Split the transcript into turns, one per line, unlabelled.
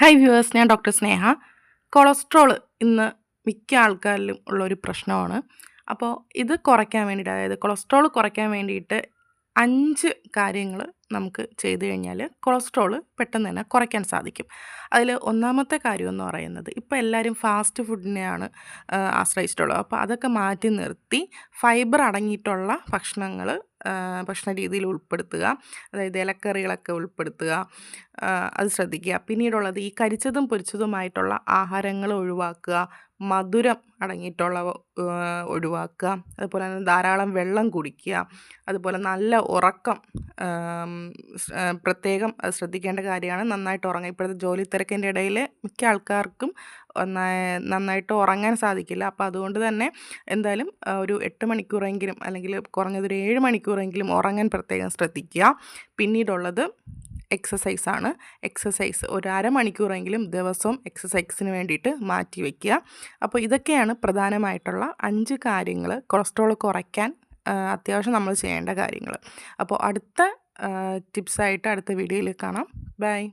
Hi viewers ഞാൻ doctor Sneha. Cholesterol ഇന്ന് മിക്ക ആൾക്കാരിലും ഉള്ള ഒരു പ്രശ്നമാണ്. അപ്പോൾ ഇത് കുറയ്ക്കാൻ വേണ്ടിയിട്ട് അതായത് കൊളസ്ട്രോൾ കുറയ്ക്കാൻ വേണ്ടിയിട്ട് അഞ്ച് കാര്യങ്ങൾ നമുക്ക് ചെയ്തു കഴിഞ്ഞാൽ കൊളസ്ട്രോൾ പെട്ടെന്ന് തന്നെ കുറയ്ക്കാൻ സാധിക്കും. അതിൽ ഒന്നാമത്തെ കാര്യം എന്ന് പറയുന്നത് ഇപ്പോൾ എല്ലാവരും ഫാസ്റ്റ് ഫുഡിനെയാണ് ആശ്രയിച്ചിട്ടുള്ളത്. അപ്പോൾ അതൊക്കെ മാറ്റി നിർത്തി ഫൈബർ അടങ്ങിയിട്ടുള്ള ഭക്ഷണങ്ങൾ ഭക്ഷണ രീതിയിൽ ഉൾപ്പെടുത്തുക. അതായത് ഇലക്കറികളൊക്കെ ഉൾപ്പെടുത്തുക. അത് ശ്രദ്ധിക്കുക. പിന്നീടുള്ളത് ഈ കരിച്ചതും പൊരിച്ചതുമായിട്ടുള്ള ആഹാരങ്ങൾ ഒഴിവാക്കുക. മധുരം അടങ്ങിയിട്ടുള്ളവ ഒഴിവാക്കുക. അതുപോലെ തന്നെ ധാരാളം വെള്ളം കുടിക്കുക. അതുപോലെ നല്ല ഉറക്കം പ്രത്യേകം ശ്രദ്ധിക്കേണ്ട കാര്യമാണ്. നന്നായിട്ട് ഉറങ്ങുക ഇപ്പോഴത്തെ ജോലി തിരക്കിന്റെ ഇടയിൽ മിക്ക ആൾക്കാർക്കും നന്നായിട്ട് ഉറങ്ങാൻ സാധിക്കില്ല. അപ്പോൾ അതുകൊണ്ട് തന്നെ എന്തായാലും ഒരു എട്ട് മണിക്കൂറെങ്കിലും അല്ലെങ്കിൽ കുറഞ്ഞതൊരു ഏഴ് മണിക്കൂറെങ്കിലും ഉറങ്ങാൻ പ്രത്യേകം ശ്രദ്ധിക്കുക. പിന്നീടുള്ളത് എക്സസൈസാണ് എക്സസൈസ് ഒരു അരമണിക്കൂറെങ്കിലും ദിവസവും എക്സസൈസിന് വേണ്ടിയിട്ട് മാറ്റി വയ്ക്കുക. അപ്പോൾ ഇതൊക്കെയാണ് പ്രധാനമായിട്ടുള്ള അഞ്ച് കാര്യങ്ങൾ. കൊളസ്ട്രോൾ കുറയ്ക്കാൻ അത്യാവശ്യം നമ്മൾ ചെയ്യേണ്ട കാര്യങ്ങൾ. അപ്പോൾ അടുത്ത ടിപ്സായിട്ട് അടുത്ത വീഡിയോയിൽ കാണാം. ബൈ.